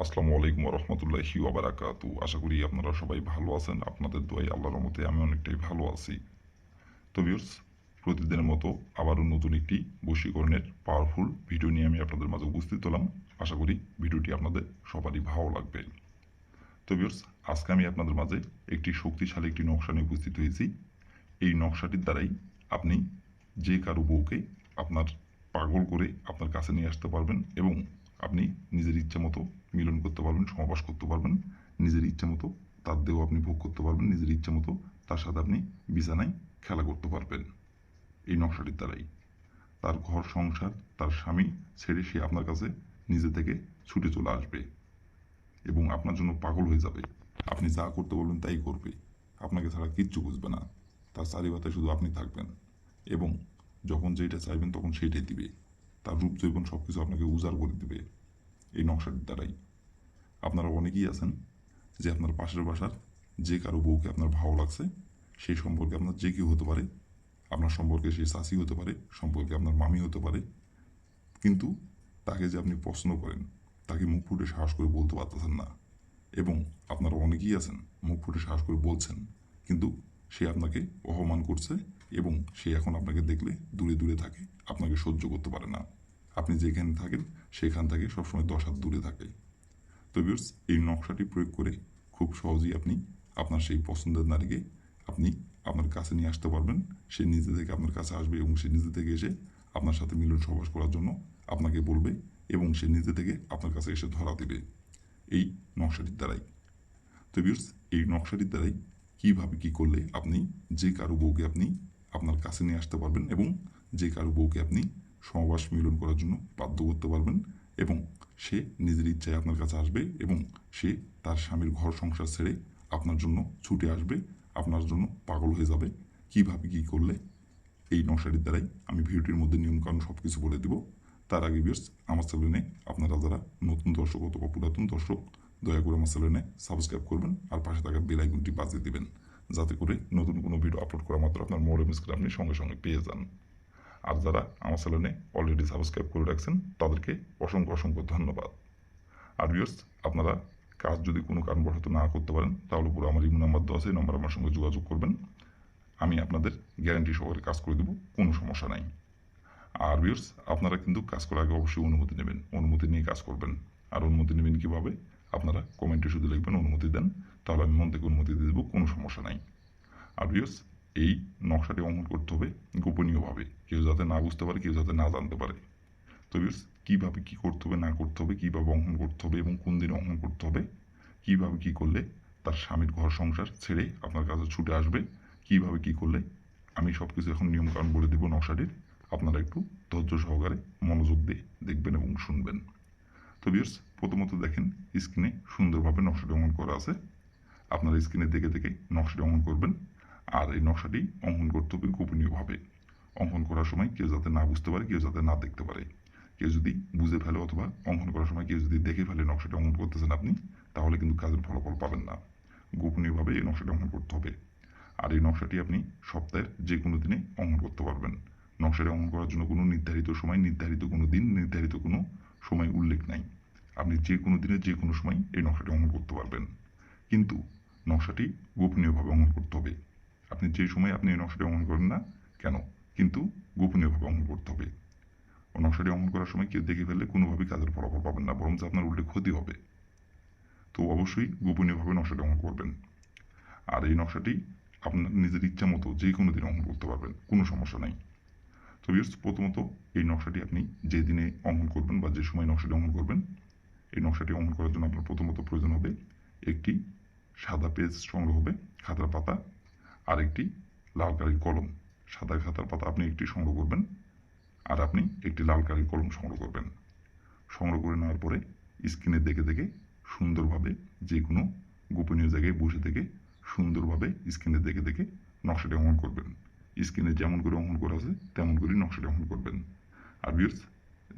আসসালামু আলাইকুম রহমতুল্লাহি ওবারাকাতু আশা করি আপনারা সবাই ভালো আছেন। আপনাদের দোয়াই আল্লাহর মতে আমি অনেকটাই ভালো আছি। তো ভিউর্স প্রতিদিনের মতো আবারও নতুন একটি বশীকরণের পাওয়ারফুল ভিডিও নিয়ে আমি আপনাদের মাঝে উপস্থিত হলাম। আশা করি ভিডিওটি আপনাদের সবারই ভালো লাগবে। তো ভিউর্স আজকে আমি আপনাদের মাঝে একটি শক্তিশালী একটি নকশা নিয়ে উপস্থিত হয়েছি। এই নকশাটির দ্বারাই আপনি যে কারও বউকে আপনার পাগল করে আপনার কাছে নিয়ে আসতে পারবেন এবং আপনি নিজের ইচ্ছা মতো মিলন করতে পারবেন সমাবাস করতে পারবেন। নিজের ইচ্ছা মতো তার দেহ আপনি ভোগ করতে পারবেন। নিজের ইচ্ছা মতো তার সাথে আপনি বিছানায় খেলা করতে পারবেন। এই নকশাটির দ্বারাই। তার ঘর সংসার, তার স্বামী ছেড়ে সে আপনার কাছে নিজে থেকে ছুটে চলে আসবে এবং আপনার জন্য পাগল হয়ে যাবে। আপনি যা করতে বলবেন তাই করবে। আপনাকে ছাড়া কিচ্ছু বুঝবে না। তার চারিবাতে শুধু আপনি থাকবেন এবং যখন যেটা চাইবেন তখন সেইটাই দিবে। তার রূপ জৈবন সব কিছু আপনাকে উজাড় করে দেবে, এই নকশাটির দ্বারাই। আপনারা অনেকেই আছেন যে আপনার পাশের বাসার যে কারও বউকে আপনার ভালো লাগছে, সেই সম্পর্কে আপনার যে কেউ হতে পারে, আপনার সম্পর্কে সেই শাসি হতে পারে, সম্পর্কে আপনার মামি হতে পারে, কিন্তু তাকে যে আপনি পছন্দ করেন, তাকে মুখ ফুটে সাহস করে বলতে পারতেছেন না। এবং আপনারা অনেকেই আছেন, মুখ ফুটে সাহস করে বলছেন, কিন্তু সে আপনাকে অপমান করছে এবং সে এখন আপনাকে দেখলে দূরে দূরে থাকে, আপনাকে সহ্য করতে পারে না। আপনি যেখানে থাকেন, সেখান থেকে সবসময় দশ হাত দূরে থাকে। তো ভিউর্স এই নকশাটি প্রয়োগ করে খুব সহজেই আপনি আপনার সেই পছন্দের নারীকে আপনি আপনার কাছে নিয়ে আসতে পারবেন। সে নিজে থেকে আপনার কাছে আসবে এবং সে নিজে থেকে এসে আপনার সাথে মিলন সহবাস করার জন্য আপনাকে বলবে এবং সে নিজে থেকে আপনার কাছে এসে ধরা দেবে। এই নকশাটির দ্বারাই। তো ভিউর্স এই নকশাটির দ্বারাই কীভাবে কী করলে আপনি যে কারও বউকে আপনি আপনার কাছে নিয়ে আসতে পারবেন এবং যে কারও বউকে আপনি সমাবাস মিলন করার জন্য বাধ্য করতে পারবেন এবং সে নিজের ইচ্ছায় আপনার কাছে আসবে এবং সে তার স্বামীর ঘর সংসার ছেড়ে আপনার জন্য ছুটে আসবে, আপনার জন্য পাগল হয়ে যাবে। কীভাবে কী করলে? এই নকশাটির দ্বারাই আমি ভিডিওটির মধ্যে নিয়মকানুন সব কিছু বলে দেব। তার আগে বিয়ার্স আমার চ্যানেলে আপনারা যারা নতুন দর্শক অথবা পুরাতন দর্শক, দয়া করে আমার চ্যানেলে সাবস্ক্রাইব করবেন আর পাশে থাকা বেল আইকনটি বাজিয়ে দিবেন। যাতে করে নতুন কোনো ভিডিও আপলোড করা মাত্র আপনার মোবাইল স্ক্রিন আপনি সঙ্গে সঙ্গে পেয়ে যান। আর যারা আমার চ্যানেলে অলরেডি সাবস্ক্রাইব করে রাখছেন, তাদেরকে অসংখ্য অসংখ্য ধন্যবাদ। আর ভিউয়ার্স আপনারা কাজ যদি কোনো কারণবশত না করতে পারেন, তাহলে পুরো আমার ইমো নাম্বার দেওয়া আছে, এই নাম্বার আমার সঙ্গে যোগাযোগ করবেন। আমি আপনাদের গ্যারান্টি সহকারে কাজ করে দেবো, কোনো সমস্যা নাই। আর ভিউয়ার্স আপনারা কিন্তু কাজ করার আগে অবশ্যই অনুমতি নেবেন। অনুমতি নিয়ে কাজ করবেন। আর অনুমতি নেবেন কীভাবে? আপনারা কমেন্টে শুধু লিখবেন, অনুমতি দেন, তাহলে আমি মন থেকে অনুমতি দিয়ে দেবো, কোনো সমস্যা নাই। আর ভিউয়ার্স এই নকশাটি অঙ্কন করতে হবে গোপনীয়ভাবে, কেউ যাতে না বুঝতে পারে, কেউ যাতে না জানতে পারে। তো ভিউয়ার্স কীভাবে কী করতে হবে, না করতে হবে, কীভাবে অঙ্কন করতে হবে এবং কোন দিনে অঙ্কন করতে হবে, কীভাবে কী করলে তার স্বামীর ঘর সংসার ছেড়ে আপনার কাছে ছুটে আসবে, কীভাবে কী করলে, আমি সব কিছু এখন নিয়মকানুন বলে দেবো নকশাটির। আপনারা একটু ধৈর্য সহকারে মনোযোগ দিয়ে দেখবেন এবং শুনবেন। তো ভিউয়ার্স প্রথমত দেখেন স্ক্রিনে সুন্দরভাবে নকশাটি অঙ্কন করা আছে। আপনারা স্ক্রিনে দেখে দেখে নকশাটি অঙ্কন করবেন। আর এই নকশাটি অঙ্কন করতে হবে গোপনীয়ভাবে। অঙ্কন করার সময় কেউ যাতে না বুঝতে পারে, কেউ যাতে না দেখতে পারে। কেউ যদি বুঝে ফেলে অথবা অঙ্কন করার সময় কেউ যদি দেখে ফেলে নকশাটি অঙ্কন করতেছেন আপনি, তাহলে কিন্তু কাজের ফলাফল পাবেন না। গোপনীয়ভাবে এই নকশাটি অঙ্কন করতে হবে। আর এই নকশাটি আপনি সপ্তাহের যে কোনো দিনে অঙ্কন করতে পারবেন। নকশাটি অঙ্কন করার জন্য কোনো নির্ধারিত সময়, নির্ধারিত কোনো দিন, নির্ধারিত কোনো সময় উল্লেখ নাই। আপনি যে কোনো দিনে যে কোনো সময় এই নকশাটি অঙ্কন করতে পারবেন। কিন্তু নকশাটি গোপনীয়ভাবে অঙ্কন করতে হবে। আপনি যে সময় আপনি এই নকশাটি অঙ্কন করেন না কেন? কিন্তু গোপনীয়ভাবে অঙ্কন করতে হবে। ও নকশাটি অঙ্কন করার সময় কেউ দেখে ফেললে কোনোভাবেই কাজের ফলাফল পাবেন না, বরঞ্চ আপনার উল্টে ক্ষতি হবে। তো অবশ্যই গোপনীয়ভাবে নকশাটি অঙ্কন করবেন। আর এই নকশাটি আপনার নিজের ইচ্ছা মতো যে কোনো দিন অঙ্কন করতে পারবেন, কোনো সমস্যা নাই। তো ভিউয়ার্স প্রথমত এই নকশাটি আপনি যে দিনে অঙ্কন করবেন বা যে সময় নকশাটি অঙ্কন করবেন, এই নকশাটি অঙ্কন করার জন্য আপনার প্রথমত প্রয়োজন হবে একটি সাদা পেজ সংগ্রহ হবে, খাতার পাতা, আর একটি লাল কালির কলম। সাদা খাতার পাতা আপনি একটি সংগ্রহ করবেন, আর আপনি একটি লাল কালির কলম সংগ্রহ করবেন। সংগ্রহ করে নেওয়ার পরে স্ক্রিনে দেখে দেখে সুন্দরভাবে যে কোনো গোপনীয় জায়গায় বসে থেকে সুন্দরভাবে স্ক্রিনে দেখে দেখে নকশাটি অঙ্কন করবেন। স্ক্রিনে যেমন করে অঙ্কন করা আছে, তেমন করেই নকশাটি অঙ্কন করবেন। আর ভিউয়ার্স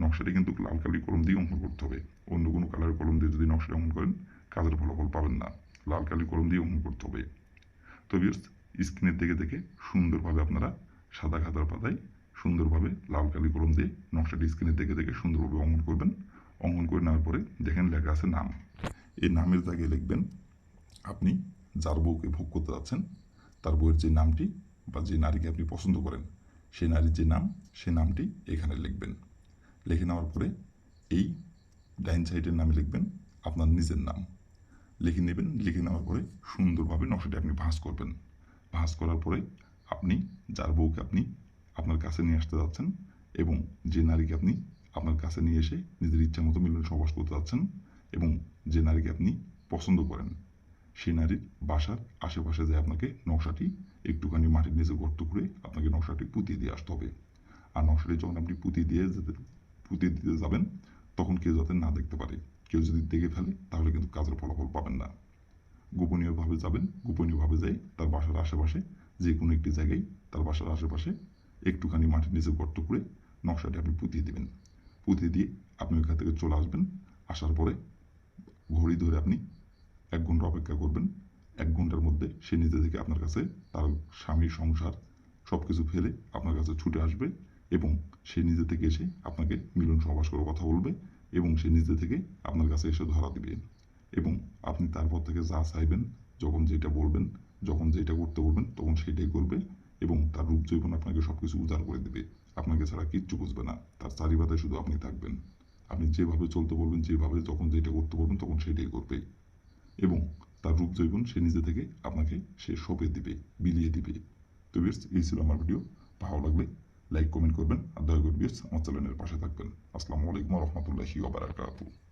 নকশাটি কিন্তু লাল কালি কলম দিয়ে অঙ্কন করতে হবে। অন্য কোনো কালারের কলম দিয়ে যদি নকশাটা অঙ্কন করেন, কাজের ফলাফল পাবেন না। লাল কালি কলম দিয়ে অঙ্কন করতে হবে। তো ভিউয়ার্স স্ক্রিনের দেখে দেখে সুন্দরভাবে আপনারা সাদা খাতার পাতায় সুন্দরভাবে লাল কালি কলম দিয়ে নকশাটি স্ক্রিনে দেখে দেখে সুন্দরভাবে অঙ্কন করবেন। অঙ্কন করে নেওয়ার পরে দেখেন লেখা আছে নাম। এই নামের জায়গায় লিখবেন, আপনি যার বউকে ভোগ করতে যাচ্ছেন, তার বউয়ের যে নামটি বা যে নারীকে আপনি পছন্দ করেন, সেই নারীর যে নাম, সেই নামটি এখানে লিখবেন। লিখে নেওয়ার পরে এই ডাইন সাইডের নামে লিখবেন আপনার নিজের নাম। লিখে নেবেন, লিখে নেওয়ার পরে সুন্দরভাবে নকশাটি আপনি ভাঁজ করবেন। ভাঁজ করার পরে আপনি যার বউকে আপনি আপনার কাছে নিয়ে আসতে যাচ্ছেন এবং যে নারীকে আপনি আপনার কাছে নিয়ে এসে নিজের ইচ্ছা মতো মিলন সবাস করতে যাচ্ছেন এবং যে নারীকে আপনি পছন্দ করেন, সেই নারীর বাসার আশেপাশে যে আপনাকে নকশাটি একটুখানি মাটির নিচে গর্ত করে আপনাকে নকশাটি পুঁতিয়ে দিয়ে আসতে হবে। আর নকশাটি যখন আপনি পুঁতিয়ে দিয়ে যেতে পুঁতিয়ে দিতে যাবেন, তখন কেউ যাতে না দেখতে পারে। কেউ যদি দেখে ফেলে, তাহলে কিন্তু কাজের ফলাফল পাবেন না। গোপনীয়ভাবে যাবেন, গোপনীয়ভাবে যাই, তার বাসার আশেপাশে যে কোনো একটি জায়গায় তার বাসার আশেপাশে একটুখানি মাটির নিচে গর্ত করে নকশাটি আপনি পুঁতিয়ে দেবেন। পুঁতিয়ে দিয়ে আপনি ওইখান থেকে চলে আসবেন। আসার পরে ঘড়ি ধরে আপনি এক ঘণ্টা অপেক্ষা করবেন। এক ঘণ্টার মধ্যে সে নিজে থেকে আপনার কাছে তার স্বামীর সংসার সব কিছু ফেলে আপনার কাছে ছুটে আসবে এবং সে নিজে থেকে এসে আপনাকে মিলন সহবাস করে কথা বলবে এবং সে নিজে থেকে আপনার কাছে এসে ধরা দিবে। এবং আপনি তারপর থেকে যা চাইবেন, যখন যেটা বলবেন, যখন যেটা করতে বলবেন, তখন সেটাই করবে এবং তার রূপ জৈবন আপনাকে সব কিছু উজাড় করে দেবে। আপনাকে ছাড়া কিচ্ছু বুঝবে না। তার চারিবাদে শুধু আপনি থাকবেন। আপনি যেভাবে চলতে বলবেন, যেভাবে যখন যেটা করতে বলবেন, তখন সেটাই করবে। এবং তার রূপ জৈবন সে নিজে থেকে আপনাকে সে সঁপে দিবে, বিলিয়ে দিবে। তো বিয়ার্স এই ছিল আমার ভিডিও। ভালো লাগলে লাইক, কমেন্ট করবেন। আর দয়া করে বিয়ার্স আমার চ্যানেলের পাশে থাকবেন। আসসালামু আলাইকুম রহমতুল্লাহি ওবারাকাতুহু